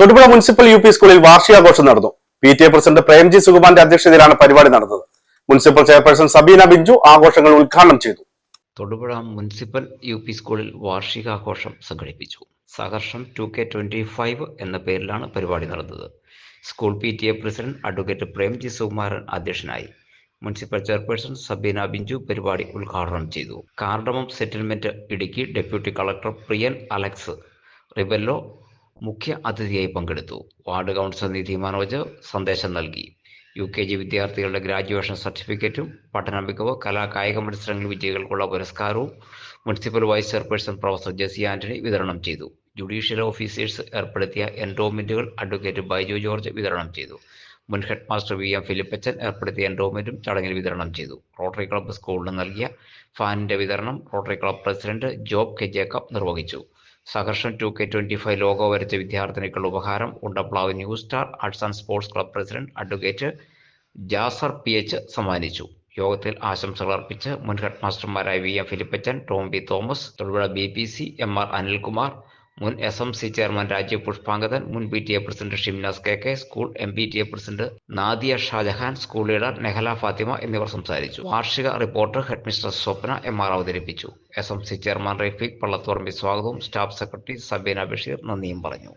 Thodupuzha municipal U P സ്കൂളിൽ വാർഷികാഘോഷം നടന്നു. P T A president Premji സുകുമാന്റെ അധ്യക്ഷതയിലാണ് പരിപാടി നടന്നത്. മുനിസിപ്പൽ ചെയർപേഴ്സൺ സബീന ബിഞ്ചു ആഘോഷങ്ങൾ ഉദ്ഘാടനം ചെയ്തു. തൊടുപുഴ മുനിസിപ്പൽ യു പി സ്കൂളിൽ വാർഷികാഘോഷം സംഘടിപ്പിച്ചു. സഹർഷം ടു കെ ട്വന്റി ഫൈവ് എന്ന പേരിലാണ് പരിപാടി നടന്നത്. School P T A president advocate Premji Sukumaran അധ്യക്ഷനായി മുനിസിപ്പൽ ചെയർപേഴ്സൺ സബീന ബിഞ്ചു പരിപാടി ഉദ്ഘാടനം ചെയ്തു. Cardamom settlement Idukki deputy collector Priyan Alex Rebello മുഖ്യ അതിഥിയായി പങ്കെടുത്തു. വാർഡ് കൗൺസിലർ നിധി മനോജ് സന്ദേശം നൽകി. യു കെ ജി വിദ്യാർത്ഥികളുടെ ഗ്രാജുവേഷൻ സർട്ടിഫിക്കറ്റും പഠന മികവ് കലാ കായിക മത്സരങ്ങൾ വിജയികൾക്കുള്ള പുരസ്കാരവും municipal vice chairperson professor Jessy Antony വിതരണം ചെയ്തു. ജുഡീഷ്യൽ ഓഫീസേഴ്സ് ഏർപ്പെടുത്തിയ എൻഡോമെന്റുകൾ അഡ്വക്കേറ്റ് ബൈജു ജോർജ് വിതരണം ചെയ്തു. മുൻ ഹെഡ് മാസ്റ്റർ വി എം ഫിലിപ്പച്ചൻ ഏർപ്പെടുത്തിയ എൻഡോമെന്റും ചടങ്ങിൽ വിതരണം ചെയ്തു. റോട്ടറി ക്ലബ്ബ് സ്കൂളിന് നൽകിയ ഫാനിന്റെ വിതരണം rotary club president Job K Jacob നിർവഹിച്ചു. സഹർഷൻ two K twenty five logo വരച്ച വിദ്യാർത്ഥിനിക്കുള്ള ഉപഹാരം Undaplavu new star arts and sports club president advocate Jasar P H സമ്മാനിച്ചു. യോഗത്തിൽ ആശംസകൾ അർപ്പിച്ച് മുൻ ഹെഡ് മാസ്റ്റർമാരായ V M ഫിലിപ്പച്ചൻ Tom B Thomas Thodupuzha B P C M R Anilkumar മുൻ S M C chairman Rajeev Pushpangadan മുൻ P T A president Shimnas K K school M P T A president Nadia Shajahan school leader Nehala Fathima എന്നിവർ സംസാരിച്ചു. വാർഷിക reporter head mister Swapna M R അവതരിപ്പിച്ചു. S M C chairman Rafeeq Pallathorambi സ്വാഗതവും staff secretary Sabeena Basheer നന്ദിയും പറഞ്ഞു.